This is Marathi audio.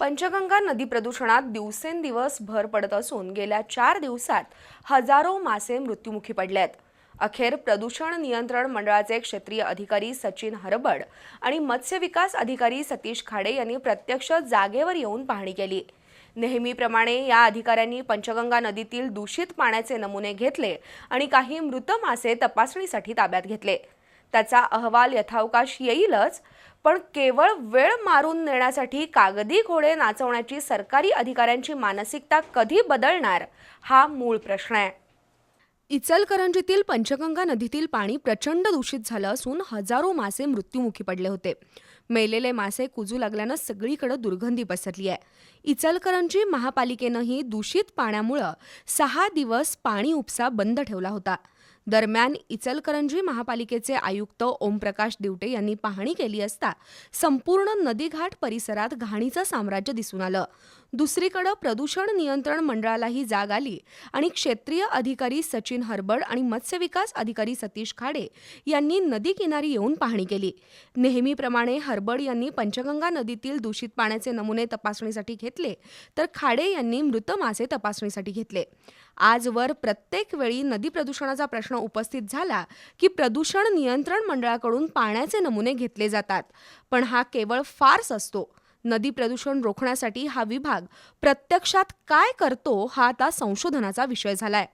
पंचगंगा नदी प्रदूषणात दिवसेंदिवस भर पडत असून गेल्या चार दिवसात हजारो मासे मृत्युमुखी पडलेत. अखेर प्रदूषण नियंत्रण मंडळाचे क्षेत्रीय अधिकारी सचिन हरबड आणि मत्स्य विकास अधिकारी सतीश खाडे यांनी प्रत्यक्ष जागेवर येऊन पाहणी केली. नेहमीप्रमाणे या अधिकाऱ्यांनी पंचगंगा नदीतील दूषित पाण्याचे नमुने घेतले आणि काही मृत मासे तपासणीसाठी ताब्यात घेतले. त्याचा अहवाल यथावकाश येईलच पण केवळ वेळ मारून नेण्यासाठी कागदी घोडे नाचवण्याची सरकारी अधिकाऱ्यांची मानसिकता कधी बदलणार हा मूळ प्रश्न आहे. इचलकरंजीतील पंचगंगा नदीतील पाणी प्रचंड दूषित झालं असून हजारो मासे मृत्युमुखी पडले होते. मेलेले मासे कुजू लागल्यानं सगळीकडे दुर्गंधी पसरली आहे. इचलकरंजी महापालिकेनंही दूषित पाण्यामुळं सहा दिवस पाणी उपसा बंद ठेवला होता. दरम्यान इचलकरंजी महापालिकेचे आयुक्त ओमप्रकाश दिवटे यांनी पाहणी केली असता संपूर्ण नदीघाट परिसरात घाणीचं साम्राज्य दिसून आलं. दुसरीकडं प्रदूषण नियंत्रण मंडळालाही जाग आली आणि क्षेत्रीय अधिकारी सचिन हरबड आणि मत्स्यविकास अधिकारी सतीश खाडे यांनी नदी किनारी येऊन पाहणी केली. नेहमीप्रमाणे हरबड यांनी पंचगंगा नदीतील दूषित पाण्याचे नमुने तपासणीसाठी घेतले तर खाडे यांनी मृत मासे तपासणीसाठी घेतले. आजवर प्रत्येक वेळी नदी प्रदूषणाचा प्रश्न उपस्थित झाला की प्रदूषण नियंत्रण मंडळाकडून पाण्याचे नमुने घेतले जातात पण हा केवळ फार्स असतो. नदी प्रदूषण रोखण्यासाठी हा विभाग प्रत्यक्षात काय करतो हा आता संशोधनाचा विषय झालाय.